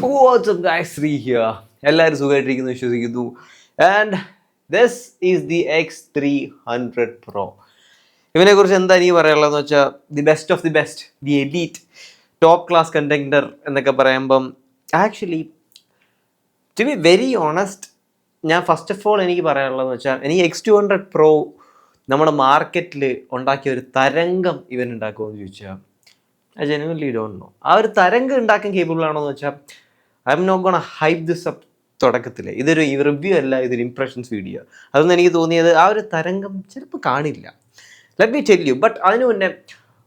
Shri here എല്ലാവരും സുഖമായിട്ടിരിക്കുന്നു വിശ്വസിക്കുന്നു. And this is the X three hundred pro ഇവനെ കുറിച്ച് എന്താ എനിക്ക് പറയാനുള്ളതെന്ന് വെച്ചാൽ the best of the best the elite top class conductor എന്നൊക്കെ പറയുമ്പം actually to be very honest ഞാൻ ഫസ്റ്റ് ഓഫ് ഓൾ എനിക്ക് പറയാനുള്ളതെന്ന് വെച്ചാൽ എനിക്ക് എക്സ് ടു ഹൺഡ്രഡ് പ്രോ നമ്മുടെ മാർക്കറ്റിൽ ഉണ്ടാക്കിയ ഒരു തരംഗം ഇവൻ ഉണ്ടാക്കുമെന്ന് ചോദിച്ചാൽ ഐ ജനുവൻലി ഡോണ്ട് നോ ആ ഒരു തരംഗം ഉണ്ടാക്കാൻ കേപ്പബിൾ ആണോ എന്ന് വെച്ചാൽ I'm not gonna hype this up തുടക്കത്തിൽ ഇതൊരു റിവ്യൂ അല്ല ഇതൊരു ഇംപ്രഷൻസ് വീഡിയോ അതൊന്നും എനിക്ക് തോന്നിയത് ആ ഒരു തരംഗം ചിലപ്പോൾ കാണില്ല. Let me tell you but അതിന് മുന്നേ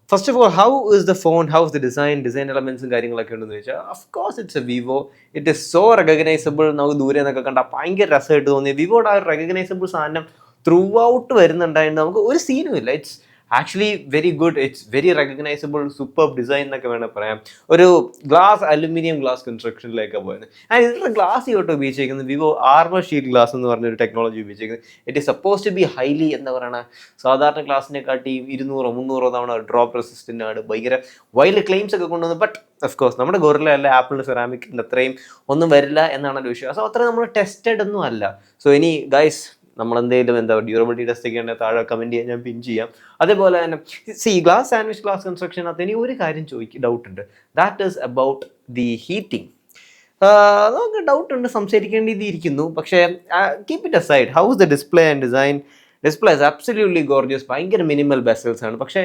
first of all how is the phone how is the design design എലമെൻസും കാര്യങ്ങളൊക്കെ ഉണ്ടെന്ന് ചോദിച്ചാൽ of course it's a Vivo it is so recognisable നമുക്ക് ദൂരെ നിന്നൊക്കെ കണ്ടാൽ ഭയങ്കര രസമായിട്ട് തോന്നി വിവോയുടെ ആ ഒരു റെക്കഗ്നൈസബിൾ സാധനം ത്രൂ ഔട്ട് വരുന്നുണ്ടായിരുന്നു. നമുക്ക് ഒരു സീനും ഇല്ല. It's actually very good it's very recognisable super design എന്നൊക്കെ വേണം പറയാം. ഒരു ഗ്ലാസ് അലുമിനിയം ഗ്ലാസ് കൺസ്ട്രക്ഷനിലേക്ക് പോയത്. ആൻഡ് ഇതിന്റെ ഗ്ലാസ് ഇങ്ങോട്ട് ഉപയോഗിച്ചിരിക്കുന്നത് വിവോ ആർമർ ഷീറ്റ് ഗ്ലാസ് എന്ന് പറഞ്ഞൊരു ടെക്നോളജി ഉപയോഗിച്ചിരിക്കുന്നത് it is suppose to be highly എന്താ പറയുക സാധാരണ ഗ്ലാസിനെക്കാട്ടിയും കാട്ടി ഇരുന്നൂറോ മുന്നൂറോ തവണ ഡ്രോപ്പ് റെസിസ്റ്റന്റ് ആണ്. ഭയങ്കര വൈൽഡ് ക്ലെയിംസ് ഒക്കെ കൊണ്ടുവന്നു. ബട്ട് ഓഫ് കോഴ്സ് നമ്മുടെ ഗൊറില അല്ല ആപ്പിളിന്റെ സെറാമിക്കിന്റെ അത്രയും ഒന്നും വരില്ല എന്നാണ് എന്റെ വിശ്വാസം. അത്രയും നമ്മൾ ടെസ്റ്റഡ് ഒന്നും അല്ല. സോ ഇനി ഗൈസ് നമ്മളെന്തെങ്കിലും എന്താ ഡ്യൂറബിലിറ്റി ടെസ്റ്റ് ഒക്കെ താഴെ കമന്റ് ചെയ്യാൻ ഞാൻ പിൻ ചെയ്യാം. അതേപോലെ തന്നെ സി ഗ്ലാസ് സാൻഡ്വിച്ച് ഗ്ലാസ് കൺസ്ട്രക്ഷനകത്ത് ഇനി ഒരു കാര്യം ചോദിക്കും ഡൗട്ട് ഉണ്ട്. That is about the heating നമുക്ക് ഡൗട്ട് ഉണ്ട് സംസാരിക്കേണ്ടിയിരിക്കുന്നു. പക്ഷേ keep it aside how is the display and design display is absolutely gorgeous ഭയങ്കര മിനിമൽ ബെസൽസ് ആണ്. പക്ഷേ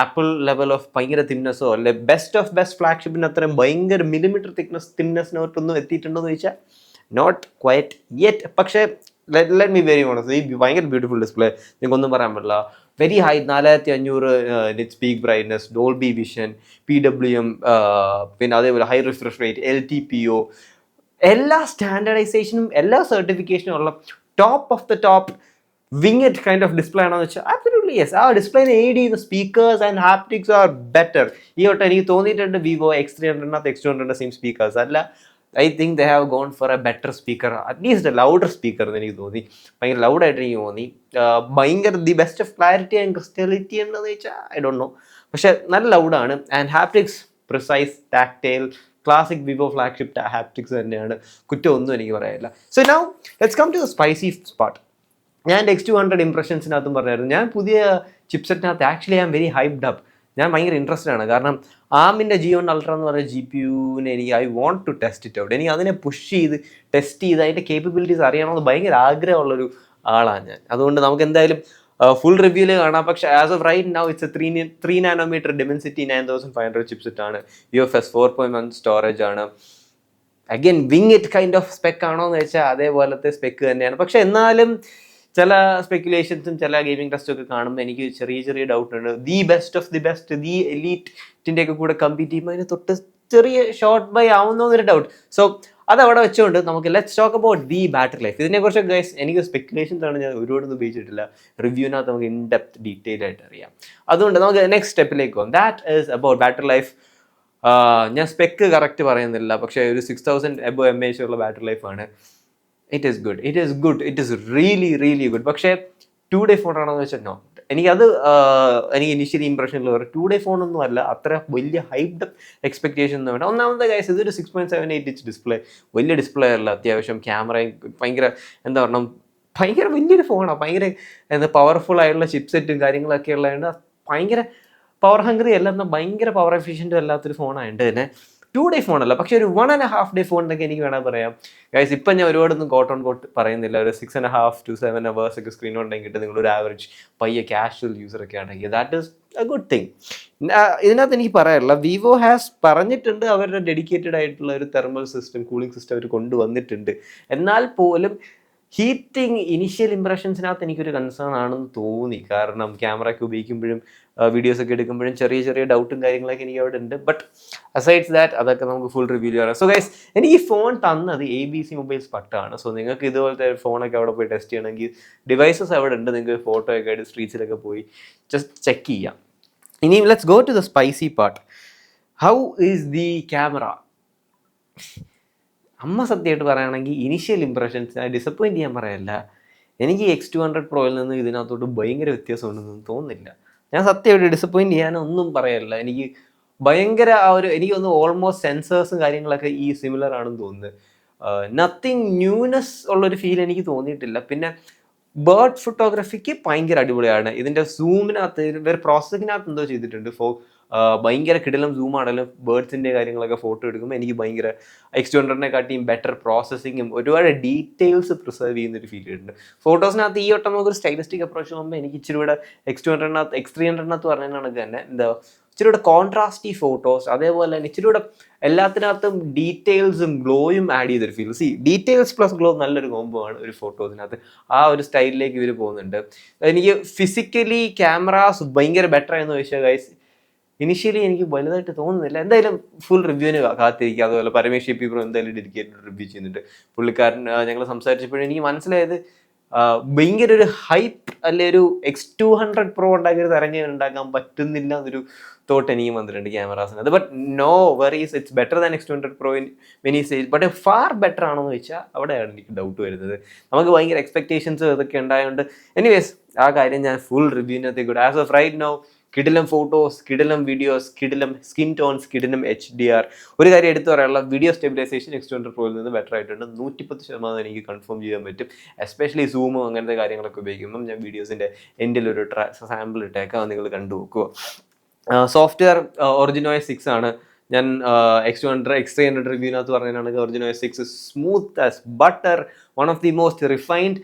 ആപ്പിൾ ലെവൽ ഓഫ് ഭയങ്കര തിക്നെസ്സോ അല്ലെ ബെസ്റ്റ് ഓഫ് ബെസ്റ്റ് ഫ്ലാഗ്ഷിപ്പിന് അത്രയും ഭയങ്കര മില്ലിമീറ്റർ തിക്നെസ് തിക്നെസ്സിനോട്ടൊന്നും എത്തിയിട്ടുണ്ടോ എന്ന് ചോദിച്ചാൽ നോട്ട് ക്വയറ്റ് യെറ്റ് പക്ഷേ ലെറ്റ് മീ വെരി ഓണസ് ഈ ഭയങ്കര ബ്യൂട്ടിഫുൾ ഡിസ്പ്ലേ നിങ്ങൾക്കൊന്നും പറയാൻ പറ്റില്ല. വെരി ഹൈ നാലായിരത്തി അഞ്ഞൂറ് nits peak brightness Dolby vision P W M പിന്നെ അതേപോലെ high refresh rate L T P O എല്ലാ സ്റ്റാൻഡർഡൈസേഷനും എല്ലാ സർട്ടിഫിക്കേഷനും ഉള്ള top of the top wing it kind of display ആണോ എന്ന് വെച്ചാൽ ആബ്സല്യൂട്ട്ലി യെസ് ആ ഡിസ്പ്ലേനെ എയ്ഡ് ചെയ്യുന്ന speakers and haptics are better ഈ വട്ടം എനിക്ക് തോന്നിയിട്ടുണ്ട് വിവോ എക്സ് ത്രീ ഹൺഡ്രഡിനകത്ത് എക്സ് ടു ഹൺഡ്രഡിന്റെ സെയിം സ്പീക്കേഴ്സ് അല്ല I think they have gone for a better speaker at least louder speaker എന്ന് എനിക്ക് തോന്നി ഭയങ്കര ലൗഡായിട്ട് എനിക്ക് തോന്നി ഭയങ്കര the best of clarity and crystality ഉണ്ടെന്ന് ചോദിച്ചാൽ ഐ ഡോണ്ട് നോ പക്ഷേ നല്ല ലൗഡാണ് and haptics precise tactile classic Vivo flagship haptics തന്നെയാണ്. കുറ്റം ഒന്നും എനിക്ക് പറയാനില്ല. So now let's come to spicy spot ഞാൻ എക്സ് ടു ഹൺഡ്രഡ് ഇംപ്രഷൻസിനകത്തും പറഞ്ഞായിരുന്നു. ഞാൻ പുതിയ ചിപ്സെറ്റിനകത്ത് actually I am very hyped up ഞാൻ ഭയങ്കര ഇൻട്രസ്റ്റഡ് ആണ്. കാരണം ആമിന്റെ ജിയോൺ അൾട്ര എന്ന് പറയുന്ന ജി പി യുവിനെ എനിക്ക് I want to test it out എനിക്ക് അതിനെ പുഷ് ചെയ്ത് ടെസ്റ്റ് ചെയ്ത് അതിന്റെ കേപ്പബിലിറ്റീസ് അറിയണമെന്ന് ഭയങ്കര ആഗ്രഹമുള്ളൊരു ആളാണ് ഞാൻ. അതുകൊണ്ട് നമുക്ക് എന്തായാലും ഫുൾ റിവ്യൂൽ കാണാം. പക്ഷെ as of right now it's three three nanometer Dimensity nine thousand five hundred chipset ആണ്. U F S four point one storage ആണ്. Again wing it kind of spec ആണോ എന്ന് വെച്ചാൽ അതേപോലത്തെ സ്പെക്ക് തന്നെയാണ്. പക്ഷെ എന്നാലും ചില സ്പെക്കുലേഷൻസും ചില ഗെയിമിംഗ് ടെസ്റ്റും ഒക്കെ കാണുമ്പോൾ എനിക്ക് ചെറിയ ചെറിയ ഡൗട്ട് ഉണ്ട്. The best of the best the എലീറ്റിന്റെ ഒക്കെ കൂടെ കമ്പീറ്റ് ചെയ്യുമ്പോൾ അതിന് തൊട്ട് ചെറിയ ഷോർട്ട് ബൈ ആവുന്ന എന്നൊരു ഡൗട്ട് സോ അത് അവിടെ വെച്ചുകൊണ്ട് നമുക്ക് let's talk about the battery life ഇതിനെക്കുറിച്ച് ഗൈസ് എനിക്ക് സ്പെക്കുലേഷൻസ് ആണ് ഞാൻ ഒരുപാടൊന്നും ഉപയോഗിച്ചിട്ടില്ല. റിവ്യൂവിനകത്ത് നമുക്ക് ഇൻ ഡെപ്ത് ഡീറ്റെയിൽ ആയിട്ട് അറിയാം. അതുകൊണ്ട് നമുക്ക് നെക്സ്റ്റ് സ്റ്റെപ്പിലേക്ക് പോകാം. That is about battery life ഞാൻ സ്പെക്ക് കറക്റ്റ് പറയുന്നില്ല. പക്ഷേ ഒരു six thousand above M H ഉള്ള ബാറ്ററി ലൈഫാണ് it is good it is good it is really really good പക്ഷേ ടു ഡേ ഫോൺ ആണെന്ന് വെച്ചാൽ നോ എനിക്കത് എനിക്ക് ഇനിഷ്യലി ഇംപ്രഷനിൽ പറയും ടു ഡേ ഫോണൊന്നും അല്ല. അത്ര വലിയ ഹൈപ്ഡ് എക്സ്പെക്ടേഷൻ ഒന്നും വേണ്ട. ഒന്നാമത്തെ കാര്യം ഇതൊരു six point seven eight inch display വലിയ ഡിസ്പ്ലേ അല്ല. അത്യാവശ്യം ക്യാമറയും ഭയങ്കര എന്താ പറയണം ഭയങ്കര വലിയൊരു ഫോണാണ് ഭയങ്കര എന്താ പവർഫുൾ ആയിട്ടുള്ള ചിപ്സെറ്റും കാര്യങ്ങളൊക്കെ ഉള്ളതുകൊണ്ട് ഭയങ്കര പവർ ഹംഗ്രി അല്ല. എന്നാൽ ഭയങ്കര പവർ എഫിഷ്യന്റും അല്ലാത്തൊരു ഫോണായതുകൊണ്ട് തന്നെ. ടു ഡേ ഫോണല്ല പക്ഷേ ഒരു one and half day phone എന്നൊക്കെ എനിക്ക് വേണമെങ്കിൽ പറയാം. ഗൈസ് ഇപ്പം ഞാൻ ഒരുപാടൊന്നും കോട്ട് ഓൺ കോട്ട് പറയുന്നില്ല. ഒരു six and half to seven hours ഒക്കെ സ്ക്രീൻ ഉണ്ടെങ്കിൽ കിട്ടും. നിങ്ങളൊരു ആവറേജ് പയ്യ ക്യാഷ്വൽ യൂസർ ഒക്കെ ആണെങ്കിൽ. That is a good thing ഇതിനകത്ത് എനിക്ക് പറയാനുള്ള വിവോ ഹാസ് പറഞ്ഞിട്ടുണ്ട് അവരുടെ ഡെഡിക്കേറ്റഡ് ആയിട്ടുള്ള ഒരു തെർമൽ സിസ്റ്റം കൂളിംഗ് സിസ്റ്റം അവർ കൊണ്ടുവന്നിട്ടുണ്ട്. എന്നാൽ പോലും ഹീറ്റിംഗ് ഇനിഷ്യൽ ഇംപ്രഷൻസിനകത്ത് എനിക്കൊരു കൺസേൺ ആണെന്ന് തോന്നി. കാരണം ക്യാമറയ്ക്ക് ഉപയോഗിക്കുമ്പോഴും വീഡിയോസ് ഒക്കെ എടുക്കുമ്പോഴും ചെറിയ ചെറിയ ഡൗട്ടും കാര്യങ്ങളൊക്കെ എനിക്ക് അവിടെ ഉണ്ട്. ബട്ട് അസൈഡ്സ് ദാറ്റ് അതൊക്കെ നമുക്ക് ഫുൾ റിവ്യൂ ചെയ്യാം സോ ഗൈസ് എനിക്ക് ഈ ഫോൺ തന്നത് എ ബി സി മൊബൈൽസ് പട്ടാണ്. സോ നിങ്ങൾക്ക് ഇതുപോലത്തെ ഫോണൊക്കെ അവിടെ പോയി ടെസ്റ്റ് ചെയ്യണമെങ്കിൽ ഡിവൈസസ് അവിടെ ഉണ്ട്. നിങ്ങൾക്ക് ഫോട്ടോ ഒക്കെ ആയിട്ട് സ്ട്രീറ്റ്സിലൊക്കെ പോയി ജസ്റ്റ് ചെക്ക് ചെയ്യാം. ഇനി let's go to the spicy part how is the camera അമ്മ സത്യമായിട്ട് പറയുകയാണെങ്കിൽ ഇനിഷ്യൽ ഇംപ്രഷൻസ് ഡിസപ്പോയിന്റ് ചെയ്യാൻ പറയല്ല. എനിക്ക് എക്സ് ടു ഹൺഡ്രഡ് പ്രോയിൽ നിന്ന് ഇതിനകത്തോട്ട് ഭയങ്കര വ്യത്യാസമുണ്ടെന്ന് തോന്നുന്നില്ല. ഞാൻ സത്യം ഒരു ഡിസപ്പോയിന്റ് ചെയ്യാനൊന്നും പറയല്ല എനിക്ക് ഭയങ്കര ആ ഒരു എനിക്ക് തോന്നുന്നു ഓൾമോസ്റ്റ് സെൻസേഴ്സും കാര്യങ്ങളൊക്കെ ഈ സിമിലർ ആണെന്ന് തോന്നുന്നത് നത്തിങ് ന്യൂനെസ് ഉള്ളൊരു ഫീൽ എനിക്ക് തോന്നിയിട്ടില്ല. പിന്നെ ബേർഡ് ഫോട്ടോഗ്രാഫിക്ക് ഭയങ്കര അടിപൊളിയാണ്. ഇതിന്റെ സൂമിനകത്ത് ഇവർ പ്രോസസ്സിങ്ങിനകത്ത് എന്തോ ചെയ്തിട്ടുണ്ട്. ഫോ ഭയങ്കര കിടലും സൂം ആണെങ്കിലും ബേർഡ്സിന്റെ കാര്യങ്ങളൊക്കെ ഫോട്ടോ എടുക്കുമ്പോൾ എനിക്ക് ഭയങ്കര എക്സ് ടു ബെറ്റർ പ്രോസസ്സിങ്ങും ഒരുപാട് ഡീറ്റെയിൽസ് പ്രിസർവ് ചെയ്യുന്ന ഒരു ഫീൽ ഉണ്ട് ഫോട്ടോസിനകത്ത് ഈ വട്ടം നമുക്ക് ഒരു സ്റ്റൈലിസ്റ്റിക് അപ്രോച്ച് പോകുമ്പോൾ എനിക്ക് ഇച്ചിരി കൂടെ എക്സ് ടു ഹൺഡ്രഡിനകത്ത് എക്സ് ത്രീ ഹൺഡ്രഡിനകത്ത് തന്നെ എന്താ ഇച്ചിരി കൂടെ കോൺട്രാസ്റ്റി ഫോട്ടോസ് അതേപോലെ തന്നെ ഇച്ചിരി കൂടെ എല്ലാത്തിനകത്തും ഡീറ്റെയിൽസും ഗ്ലോയും ആഡ് ചെയ്തൊരു feel see details plus glow നല്ലൊരു കോംബോ ആണ് ഒരു ഫോട്ടോസിനകത്ത് ആ ഒരു സ്റ്റൈലിലേക്ക് ഇവർ പോകുന്നുണ്ട്. എനിക്ക് ഫിസിക്കലി ക്യാമറാസ് ഭയങ്കര ബെറ്റർ എന്ന് ചോദിച്ചാൽ ഗൈസ് ഇനിഷ്യലി എനിക്ക് വലുതായിട്ട് തോന്നുന്നില്ല. എന്തായാലും ഫുൾ റിവ്യൂവിന് കാത്തിരിക്കുക. അതുപോലെ പരമേശ്വരി പി ബ്രോ എന്തായാലും ഡെഡിക്കേറ്റഡ് റിവ്യൂ ചെയ്യുന്നുണ്ട്. പുള്ളിക്കാരൻ ഞങ്ങൾ സംസാരിച്ചപ്പോഴും എനിക്ക് മനസ്സിലായത് ഭയങ്കര ഒരു ഹൈപ്പ് അല്ലെ ഒരു എക്സ് ടു ഹൺഡ്രഡ് പ്രോ ഉണ്ടാക്കി ഒരു തരഞ്ഞ ഉണ്ടാക്കാൻ പറ്റുന്നില്ല എന്നൊരു തോട്ട് എനിക്ക് വന്നിട്ടുണ്ട് ക്യാമറാസിന് അത് but no worries it's better than X two hundred pro in many stage but far better ആണോ എന്ന് ചോദിച്ചാൽ അവിടെയാണ് എനിക്ക് ഡൗട്ട് വരുന്നത്. നമുക്ക് ഭയങ്കര എക്സ്പെക്ടേഷൻസ് ഇതൊക്കെ ഉണ്ടായതുകൊണ്ട് എനിവേസ് ആ കാര്യം ഞാൻ ഫുൾ റിവ്യൂവിനകത്തേക്ക് ആസ് ഓഫ് റൈറ്റ് നോ കിടിലം ഫോട്ടോസ് കിടിലം വീഡിയോസ് കിടിലം സ്കിൻ ടോൺസ് കിടിലം എച്ച് ഡി ആർ ഒരു കാര്യം എടുത്തു പറയാനുള്ള വീഡിയോ സ്റ്റെബിലൈസേഷൻ എക്സ് ട്വന്റി പ്രോയിൽ നിന്ന് ബെറ്റർ ആയിട്ടുണ്ട്. നൂറ്റിപ്പത്ത് ശതമാനം എനിക്ക് കൺഫേം ചെയ്യാൻ പറ്റും. എസ്പെഷ്യലി സൂമും അങ്ങനത്തെ കാര്യങ്ങളൊക്കെ ഉപയോഗിക്കുമ്പം ഞാൻ വീഡിയോസിന്റെ എന്റെ ഒരു ട്രാ സാമ്പിൾ ഇട്ടേക്കാം. നിങ്ങൾ കണ്ടു നോക്കുക സോഫ്റ്റ്വെയർ ഒറിജിനോയ സിക്സ് ആണ്. ഞാൻ X two hundred X three hundred റിവ്യൂവിനകത്ത് പറഞ്ഞാണെങ്കിൽ Origin OS six smooth as butter one of the most refined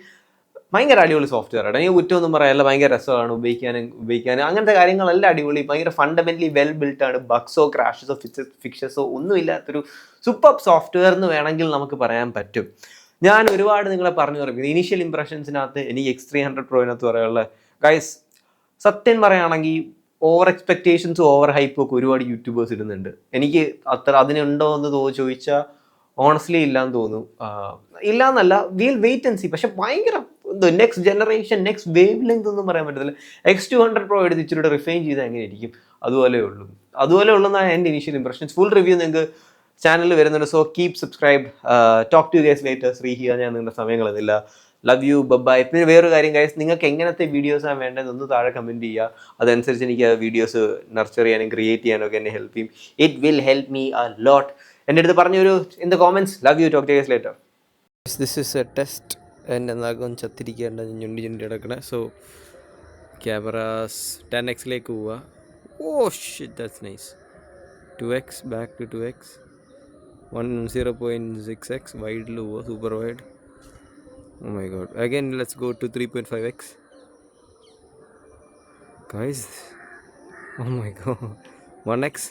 ഭയങ്കര അടിപൊളി സോഫ്റ്റ്വെയർ ആണ് എനിക്ക് കുറ്റമൊന്നും പറയാനല്ല ഭയങ്കര രസമാണ് ഉപയോഗിക്കാനും ഉപയോഗിക്കാനും. അങ്ങനത്തെ കാര്യങ്ങളെല്ലാം അടിപൊളി. ഭയങ്കര ഫണ്ടമെന്റലി വെൽ ബിൽട്ട് ആണ്. ബഗ്സോ ക്രാഷസോ ഫിക്സസ് ഫിക്ഷസോ ഒന്നും ഇല്ലാത്തൊരു സൂപ്പർ സോഫ്റ്റ്വെയർ എന്ന് വേണമെങ്കിൽ നമുക്ക് പറയാൻ പറ്റും. ഞാൻ ഒരുപാട് നിങ്ങളെ പറഞ്ഞു പറയും ഇനീഷ്യൽ ഇംപ്രഷൻസിനകത്ത് എനിക്ക് എക്സ് ത്രീ ഹൺഡ്രഡ് പ്രോയിനകത്ത് പറയാനുള്ള ഗൈസ് സത്യം പറയുകയാണെങ്കിൽ ഓവർ എക്സ്പെക്റ്റേഷൻസ് ഓവർ ഹൈപ്പും ഒക്കെ ഒരുപാട് യൂട്യൂബേഴ്സ് ഇടുന്നുണ്ട്. എനിക്ക് അത്ര അതിനുണ്ടോ എന്ന് തോ ചോദിച്ചാൽ ഓണസ്റ്റ്ലി ഇല്ലാന്ന് തോന്നുന്നു. ഇല്ലാന്നല്ല വിൽ വെയിറ്റ് ആൻഡ് സി പക്ഷെ ഭയങ്കര next generation next wavelength ഒന്നും പറയാൻ പറ്റത്തില്ല. എക്സ് ടു ഹൺഡ്രഡ് പ്രോ എടുത്ത് ഇച്ചിരി റിഫൈൻ ചെയ്താൽ എങ്ങനെയായിരിക്കും? അതുപോലെ ഉള്ളൂ. അതുപോലെ ഉള്ളതാണ് എന്റെ ഇനീഷ്യൽ ഇംപ്രഷൻസ് ഫുൾ റിവ്യൂ നിങ്ങൾക്ക് ചാനലിൽ വരുന്നുണ്ട്. So keep subscribe talk to guys later Shri ഹിയ ഞാൻ നിങ്ങളുടെ സമയം കളയുന്നില്ല ലവ് യു ബബ്ബായ് പിന്നെ വേറൊരു കാര്യം ഗൈസ് നിങ്ങൾക്ക് എങ്ങനത്തെ വീഡിയോസാണ് വേണ്ടത് ഒന്ന് താഴെ കമന്റ് ചെയ്യുക. അതനുസരിച്ച് എനിക്ക് ആ വീഡിയോസ് നർച്ചർ ചെയ്യാനും ക്രിയേറ്റ് ചെയ്യാനും ഒക്കെ എന്നെ ഹെൽപ്പ് ചെയ്യും. It will help me a lot എന്റെ അടുത്ത് പറഞ്ഞൊരു in the comments love you talk to guys later this is a test എന്റെ നഖം ചത്തിരിക്കേണ്ട ഞുണ്ടി ഞുണ്ടി കിടക്കണേ. സോ ക്യാമറാസ് ടെൻ എക്സിലേക്ക് പോവുക ഓ shit that's nice two X back to two X one zero point six X വൈഡിൽ പോവുക super wide oh my god again let's go to three point five X guys oh my god one X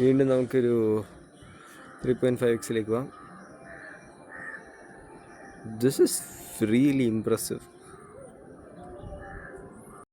വീണ്ടും നമുക്കൊരു three point five എക്സിലേക്ക് പോവാം. This is really impressive